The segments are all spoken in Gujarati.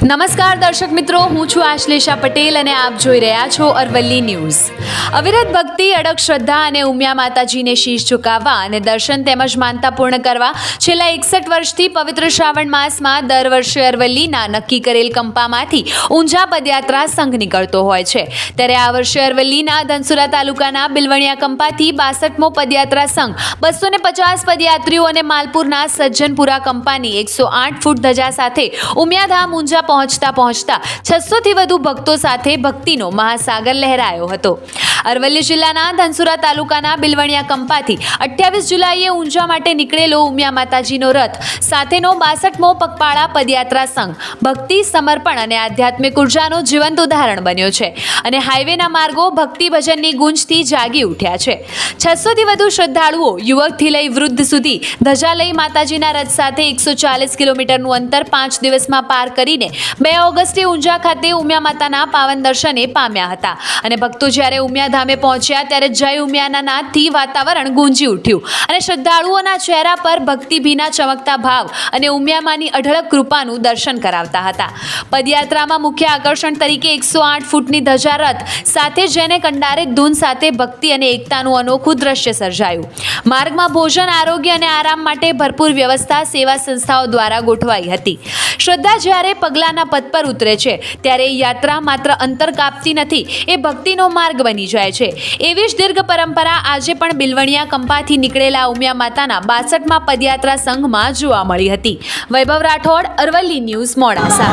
નમસ્કાર દર્શક મિત્રો, હું છું આશ્લેષા પટેલ અને આપ જોઈ રહ્યા છો અરવલ્લી ન્યૂઝ. અવિરત ભક્તિ, અડગ શ્રદ્ધા અને ઉમિયા માતાજીને શીશ ઝુકાવવા અને દર્શન તેમજ માનતા પૂર્ણ કરવા છેલ્લા એકસઠ વર્ષથી પવિત્ર શ્રાવણ માસમાં દર વર્ષે અરવલ્લીના નક્કી કરેલ કંપામાંથી ઊંઝા પદયાત્રા સંઘ નીકળતો હોય છે. ત્યારે આ વર્ષે અરવલ્લીના ધનસુરા તાલુકાના બિલવણિયા કંપાથી બાસઠમો પદયાત્રા સંઘ બસો ને પચાસ પદયાત્રીઓ અને માલપુરના સજ્જનપુરા કંપાની એકસો આઠ ફૂટ ધજા સાથે ઉમિયાધામ ઊંઝા પહોંચતા પહોંચતા છસોથી વધુ ભક્તો સાથે ભક્તિનો મહાસાગર લહેરાયો હતો. અરવલ્લી જિલ્લાના ધનસુરા તાલુકાના બિલવણિયા કંપાથી અઠ્યાવીસ જુલાઈએ ઊંઝા માટે નીકળેલો ઉમિયા માતાજીનો રથ, સાથેનો બાસઠમો પગપાળા પદયાત્રા સંઘ, ભક્તિ, સમર્પણ અને આધ્યાત્મિક ઉર્જાનું જીવંત ઉદાહરણ બન્યો છે અને હાઈવેના માર્ગો ભક્તિ ભજનની ગુંજથી જાગી ઉઠ્યા છે. છસોથી વધુ શ્રદ્ધાળુઓ યુવકથી લઈ વૃદ્ધ સુધી ધજા લઈ માતાજીના રથ સાથે એકસો ચાલીસ કિલોમીટરનું અંતર પાંચ દિવસમાં પાર કરીને બે ઓગસ્ટે ઊંઝા ખાતે ઉમિયા માતાના પાવન દર્શને પામ્યા હતા. અને ભક્તો જ્યારે ઉમિયા ધામે પહોંચ્યા, ત્યારે જય ઉમિયાના નાદથી વાતાવરણ ગુંજી ઉઠ્યું. અને શ્રદ્ધાળુઓના ચહેરા પર ભક્તિભીના ચમકતા ભાવ અને ઉમિયામાની અઢળક કૃપાનું દર્શન કરાવતા હતા. પદયાત્રામાં મુખ્ય આકર્ષણ તરીકે એકસો આઠ ફૂટની ધજા રથ સાથે જેને કંડારે ધૂન સાથે ભક્તિ અને એકતાનું અનોખું દ્રશ્ય સર્જાયું. માર્ગમાં ભોજન, આરોગ્ય અને આરામ માટે ભરપૂર વ્યવસ્થા સેવા સંસ્થાઓ દ્વારા ગોઠવાઈ હતી. શ્રદ્ધા જ્યારે પગલાંના પદ પર ઉતરે છે. ત્યારે યાત્રા માત્ર અંતર કાપતી નથી, એ ભક્તિનો માર્ગ બની જાય છે. એવી જ દીર્ઘ પરંપરા આજે પણ બિલવણિયા કંપાથી નીકળેલા ઉમિયા માતાના બાસઠમાં પદયાત્રા સંઘમાં જોવા મળી હતી. વૈભવ રાઠોડ, અરવલ્લી ન્યૂઝ, મોડાસા.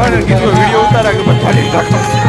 ભગવાને કીધું વીડિયો ઉતારા કે બધા